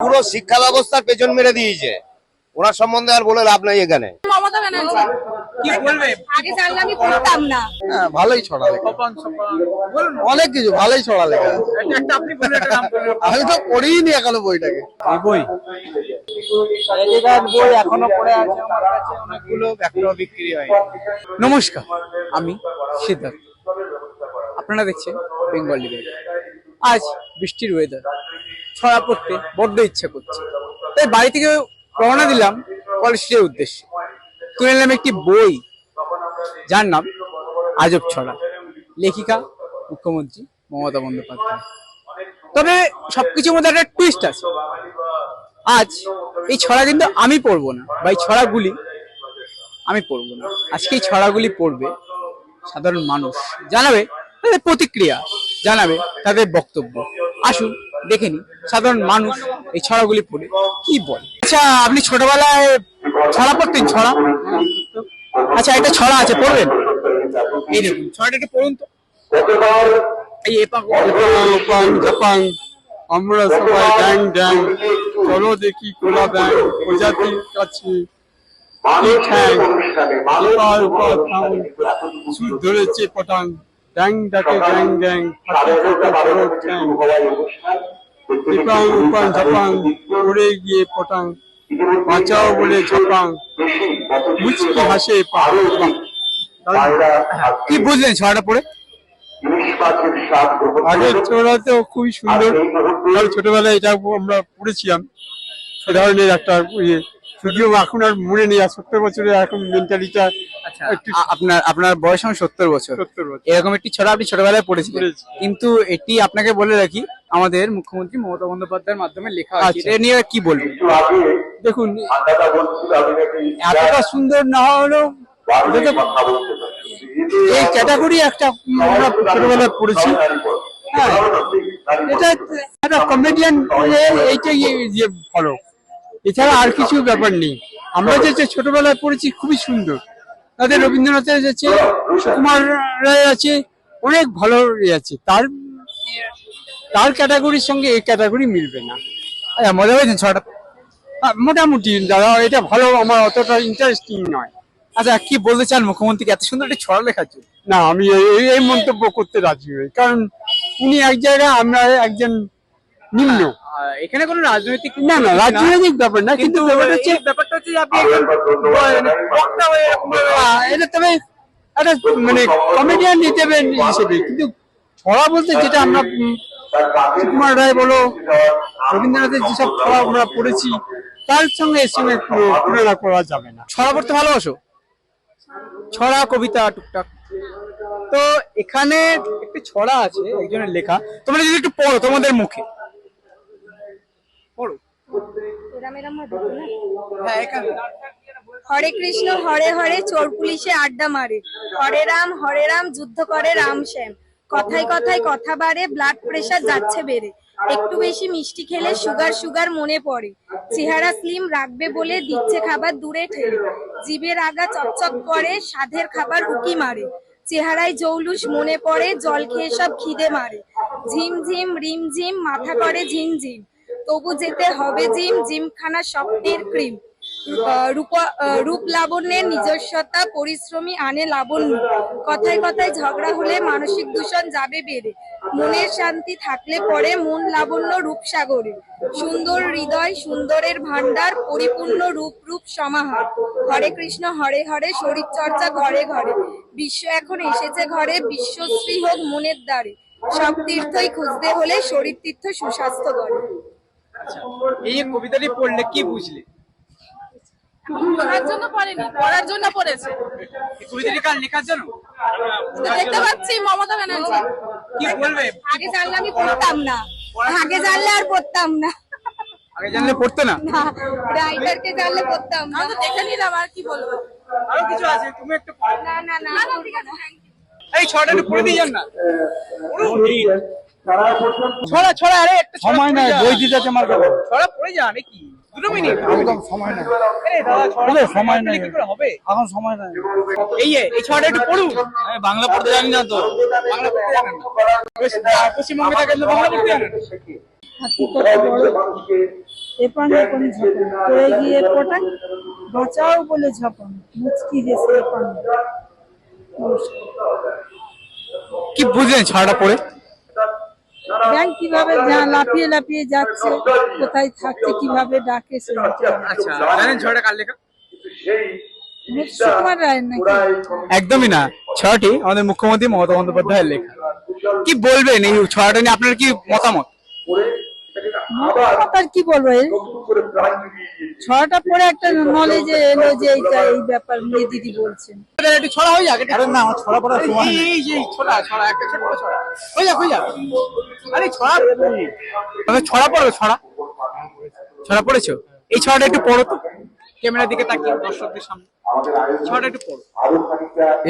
পুরো শিক্ষা ব্যবস্থার পেছন মেরে দিয়েছে। ওনার সম্বন্ধে আর বলে লাভ নাই এখানে। মমতা ব্যানার্জি। কি বলবে? আগে জানলে আমি পড়তাম না। হ্যাঁ ভালোই ছড়া লেখা অনেক কিছু ভালোই ছড়া লেখা একটা একটা আপনি বলুন একটা নাম বলুন। আমি তো এখনও বইটাকে। এই বই? বই এখনও পড়ে আছে আমার কাছে অনেকগুলো একটাও বিক্রি হয় নমস্কার আমি সিদ্ধার্থ। আপনারা দেখছেন বেঙ্গল লিগে আজ বৃষ্টির ওয়েদার ছড়া পড়তে, বড্ড ইচ্ছা করছে। তাই বাড়ি থেকে রওনা দিলাম কলেজের উদ্দেশ্যে। তুলে নিলাম একটি বই, যার নাম আজব ছড়া। লেখিকা, মুখ্যমন্ত্রী মমতা বন্দ্যোপাধ্যায়। তবে সবকিছুর মধ্যে একটা টুইস্ট আছে। আজ এই ছড়া কিন্তু আমি পড়ব না, বা এই ছড়াগুলি আমি পড়ব না। আজকে এই ছড়াগুলি পড়বে সাধারণ মানুষ। জানাবে তাদের প্রতিক্রিয়া, জানাবে তাদের বক্তব্য। আসুন দেখে নি সাধারণ মানুষ এই ছড়াগুলি পড়ে। কি বলে? আচ্ছা আপনি ছোটবেলায় ছড়া পড়তেন, ছড়া? আচ্ছা একটা ছড়া আছে, পড়বেন? এই দেখুন, ছড়াটা একটু পড়ুন তো। এই এপাক জাপান জাপান, আমরা সবাই ড্যাং ড্যাং, চলো দেখি কোলা ব্যাং, প্রজাতির কাছে ধরেছে পটাং। ড্যাং ডাকে গ্যাং গ্যাং এপাং ওপাং ঝাপাং পড়ে গিয়ে পটাং। বাঁচাও বলে ঝাপাং। মুচকি হাসে কি বুঝলেন ছড়াটা পড়ে? আগের ছোড়া তো খুবই সুন্দর। ছোটবেলায় এটা আমরা পড়েছিলাম। সে ধরনের একটা ইয়ে। যদিও এখন আর মনে নেই আর সত্তর বছরের এখন মেন্টালিটা আচ্ছা আপনার আপনার বয়স এখন সত্তর বছর। সত্তর বছর। এরকম একটি ছড়া আপনি ছোটবেলায় পড়েছিলেন। পড়েছি। কিন্তু এটি আপনাকে বলে রাখি আমাদের মুখ্যমন্ত্রী মমতা বন্দ্যোপাধ্যায়ের মাধ্যমে লেখা আছে আচ্ছা। এটা নিয়ে কি বলবেন? দেখুন এতটা সুন্দর না হলেও এই ক্যাটাগরি একটা আমরা ছোটবেলায় পড়েছি। হ্যাঁ। এটা একটা কমেডিয়ান এইটা যে ভালো এছাড়া আর কিছু ব্যাপার নেই। আমরা যে ছোটবেলায় পড়েছি খুবই সুন্দর। তাদের রবীন্দ্রনাথের আছে সুকুমার রায় আছে অনেক ভালো আছে। তার তার ক্যাটাগরির সঙ্গে এই ক্যাটাগরি মিলবে না। আচ্ছা মজা হয়েছে আহ, মোটামুটি দাদা এটা ভালো আমার অতটা ইন্টারেস্টিং নয়। আচ্ছা কি বলতে চান মুখ্যমন্ত্রীকে? এত সুন্দর একটি ছড়া লেখার জন্য না আমি এই এই মন্তব্য করতে রাজি হই কারণ উনি এক জায়গায় আমরা একজন নিম্ন। এখানে কোনো রাজনৈতিক না না রাজনৈতিক ব্যাপার না কিন্তু ব্যাপারটা হচ্ছে ব্যাপারটা হচ্ছে আপনি একজন বক্তা হয়ে এরকম এটা তবে একটা মানে কমেডিয়ান হিসেবে হিসেবে কিন্তু ছড়া বলতে যেটা আমরা উম, সুকুমার রায় বলো রবীন্দ্রনাথের যেসব ছড়া আমরা পড়েছি তার সঙ্গে এর সঙ্গে তুলনা করা যাবে না। ছড়া পড়তে ভালোবাসো? ছড়া কবিতা টুকটাক। তো এখানে একটি ছড়া আছে একজনের লেখা। তোমরা যদি একটু পড়ো তোমাদের মুখে পড়ো এরম এরম হবে তো না? হ্যাঁ এখানে হরে কৃষ্ণ, হরে হরে চোর পুলিশে আড্ডা মারে। হরে রাম হরে রাম, যুদ্ধ করে রাম শ্যাম। কথায় কথায় কথা বাড়ে ব্লাড প্রেশার যাচ্ছে বেড়ে। একটু বেশি মিষ্টি খেলে সুগার সুগার মনে পড়ে। চেহারা স্লিম রাখবে বলে দিচ্ছে খাবার দূরে ঠেলে। জিভের আগা চকচক করে সাধের খাবার উকি মারে। চেহারায় জৌলুস মনে পড়ে, জল খেয়ে সব খিদে মারে। ঝিম ঝিম রিম ঝিম মাথা করে ঝিমঝিম। তবু যেতে হবে জিম, জিমখানা স্বপ্নের ক্রিম। রূপ- লাবণ্যের নিজস্বতা, পরিশ্রমী আনে লাবণ্য। কথায় কথায় ঝগড়া হলে মানসিক দূষণ যাবে বেড়ে। মনের শান্তি থাকলে পরে মন লাবণ্য রূপসাগরে সুন্দর হৃদয়, সুন্দরের ভান্ডার পরিপূর্ণ রূপ রূপ সমাহার। হরে কৃষ্ণ, হরে হরে শরীর চর্চা ঘরে ঘরে। বিশ্ব এখন এসেছে ঘরে, বিশ্বশ্রী হোক মনের দ্বারে। সব তীর্থই খুঁজতে হলে শরীর তীর্থ সুস্বাস্থ্য করে। এই কবিতাটি পড়লে কি বুঝলে? পড়ার জন্য পড়েনি পড়ার জন্য পড়েছে। এই কবিতাটি কার লেখার জন্য? দেখতে পাচ্ছি মমতা ব্যানার্জি। কি বলবে? আগে জানলে আমি পড়তাম না। আগে জানলে আর পড়তাম না। আগে জানলে পড়তে না? না রাইটারকে জানলে পড়তাম না। তো দেখে নিলাম আর কি বলব? আরও কিছু আছে তুমি একটু না না না। না না ঠিক আছে এই ছড়াটা পড়ে দিয়ে যান না। ছড়া ছড়া আরে একটা সময় পড়ে নাই বই দিতে আছে আমার কাছে। ছড়া পড়ে যান এ কি? দুটো মিনিট। একদম সময় নাই। আরে দাদা ছড়া সময় পড়লে কি করে হবে? এখন সময় নাই। এই যে, এই ছড়াটা একটু পড়ুন। আমি বাংলা পড়তে জানি না তো। বাংলা পড়তে জানেন না। পশ্চিমবঙ্গে থাকেন বাংলা পড়তে জানেন? হাতি কত বড় এপান এপান ঝপন পড়ে গিয়ে পটান বাঁচাও বলে ঝপন। মুচকি হেসে এপান কি বুঝলেন ছড়াটা পড়ে? ব্যাংক কীভাবে যা- লাফিয়ে লাফিয়ে যাচ্ছে কোথায় থাকছে কীভাবে ডাকে সেটা আচ্ছা একদমই না ছড়াটি আমাদের মুখ্যমন্ত্রী মমতা বন্দ্যোপাধ্যায়ের লেখা। কি বলবেন এই ছয়টা নিয়ে? আপনার কি মতামত? কি বলব এই ছটা পরে একটা নলেজে এলো যে এইটা এই ব্যাপার মেয়ে দিদি বলছেন। একটু ছড়া হয়ে যাক আরে না ছড়া পড়া সময় এই যে ছড়া ছড়া একটা ছোট ছড়া। হয়ে যাক হয়ে যাক। আরে ছড়া তবে ছড়া পড়ো ছড়া। ছড়া পড়েছো? এই ছড়াটা একটু পড়ো তো। ক্যামেরার দিকে তাকিয়ে দর্শকদের সামনে। ছড়াটা একটু পড়ো।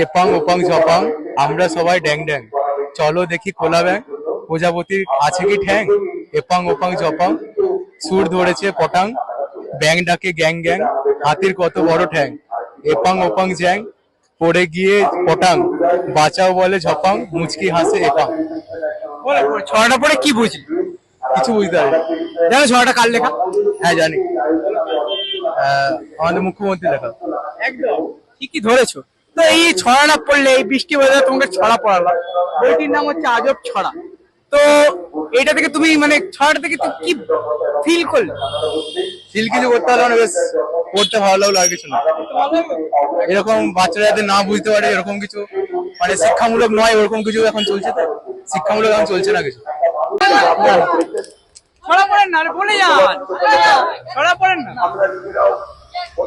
এপাং ওপাং আমরা সবাই ড্যাং ড্যাং। চলো দেখি খোলা ব্যাং। প্রজাপতির আছে কি ঠ্যাং? এপাং ওপাং জপাং। সুর ধরেছে পটাং। ব্যাং ডাকে গ্যাং গ্যাং। হাতির কত বড় ঠ্যাং। এপাং ওপাং জ্যাং। পড়ে গিয়ে পটাং। বাঁচাও বলে ঝপাং মুচকি হাসে এপাং। ছড়াটা পড়ে কি বুঝলি? কিছু বুঝতে পারি জানো ছড়াটা কার লেখা? হ্যাঁ জানি। আমাদের মুখ্যমন্ত্রী লেখা। একদম। ঠিকই ধরেছো। তো এই ছড়াটা পড়লে এই বৃষ্টি ওয়েদার তোমাকে ছড়া পড়ালাম। বইটির নাম হচ্ছে আজব ছড়া। তো এটা থেকে তুমি মানে ছড়াটা থেকে তুমি কি ফিল করলে? ফিল কিছু করতে পারলাম না বেশ পড়তে ভালো লাগল আর কিছু না। এরকম বাচ্চারা যাতে না বুঝতে পারে এরকম কিছু মানে শিক্ষামূলক নয় ওরকম কিছু এখন চলছে তো। শিক্ষামূলক এখন চলছে না কিছু। ছড়া পড়েন না বলে যান। ছড়া পড়েন না।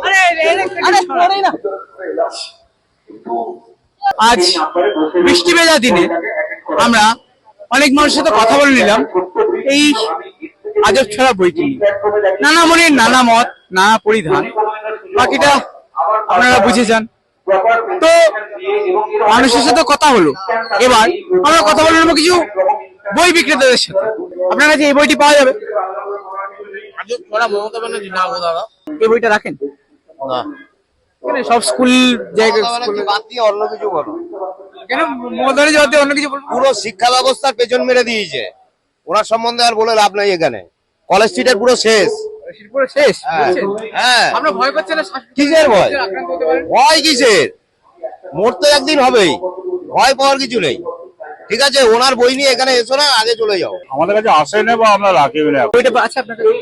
আরে আরে না। আজ বৃষ্টি ভেজা দিনে আমরা অনেক মানুষের সাথে কথা বলে নিলাম। এই আজব ছড়া বইটি। নানা মনের নানা মত নানা পরিধান। বাকিটা আপনারা বুঝে যান। তো মানুষের সাথে কথা হলো। এবার আমরা কথা বলে নেব কিছু বই বিক্রেতাদের সাথে। আপনার কাছে এই বইটি পাওয়া যাবে? এই বইটা রাখেন? সব স্কুল স্কুলে- বাদ দিয়ে অন্য কিছু বলো। কেন মমতানি জবাব অন্য কিছু বলব? পুরো শিক্ষা ব্যবস্থার পেছন মেরে দিয়েছে। ওনার সম্বন্ধে আর বলে লাভ নাই এখানে। কলেজ স্ট্রিটের পুরো শেষ। পুরো শেষ? হ্যাঁ। হ্যাঁ। ভয় করছে না? কিসের ভয়? তো ভয় কিসের? মরতে একদিন হবেই। ভয় পাওয়ার কিছু নেই। ঠিক আছে ওনার বই নিয়ে এখানে এসো না আগে চলে যাও। আমাদের কাছে আসে না বা আমরা রাখি না বইটা আছে আপনার কাছে?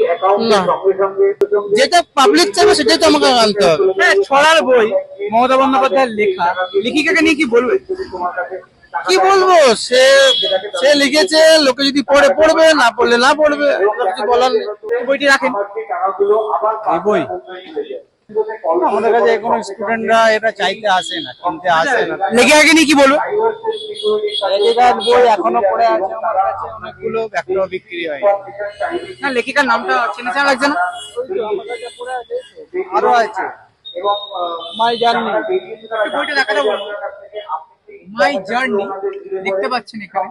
যেটা পাবলিক চাইবে সেটাই তো আমাকে আনতে হবে। হ্যাঁ ছড়ার বই মমতা বন্দ্যোপাধ্যায়ের লেখা। লেখিকাকে নিয়ে কি বলবে? কি বলব? সে সে লিখেছে লোকে যদি পড়ে পড়বে না পড়লে না পড়বে। বলার বইটি রাখেন। বই। আমাদের কাছে কোনো স্টুডেন্টরা এটা চাইতে আসে না কিনতে আসে না। লেগে আগেনি কি বলব লেখিকার বই এখনও পড়ে আছে আমার কাছে অনেকগুলো এখনও বিক্রি হয় না লেখিকার নামটা চেনা চেনা লাগছে না? আরও আছে। My journey. বইটা দেখাটা বলব মাই জার্নি দেখতে পাচ্ছেন এখানে।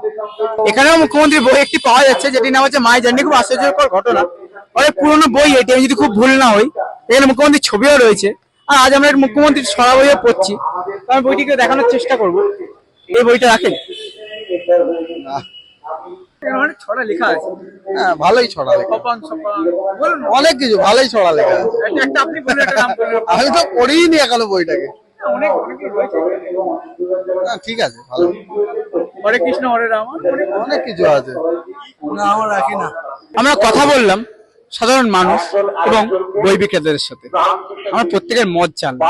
এখানেও মুখ্যমন্ত্রীর বই একটি পাওয়া যাচ্ছে যেটি নাম হচ্ছে মাই জার্নি। খুব আশ্চর্যকর ঘটনা। অনেক পুরনো বই এটি আমি যদি খুব ভুল না হই এখানে মুখ্যমন্ত্রীর ছবিও রয়েছে। আর আজ আমরা মুখ্যমন্ত্রীর ছড়া বইও পড়ছি আমি বইটিকে দেখানোর চেষ্টা করব। এই বইটা রাখেন। ছড়া লেখা আছে। হ্যাঁ ভালোই ছড়া লেখা। অনেক কিছু ভালোই ছড়া লেখা আমি তো পড়িনি এখনও বইটাকে। হ্যাঁ, ঠিক আছে ভালো। হরে কৃষ্ণ হরে রাম। অনেক কিছু আছে। না আমার রাখি না। আমরা কথা বললাম সাধারণ মানুষ এবং বই বিক্রেতাদের সাথে। আমরা প্রত্যেকের মত জানলাম।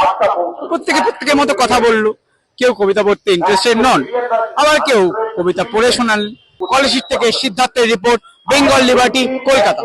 প্রত্যেকে প্রত্যেকের মতো কথা বলল। কেউ কবিতা পড়তে ইন্টারেস্টেড নন। আবার কেউ কবিতা পড়ে শোনালেন কলেজ থেকে সিদ্ধার্থের রিপোর্ট বেঙ্গল লিবার্টি কলকাতা।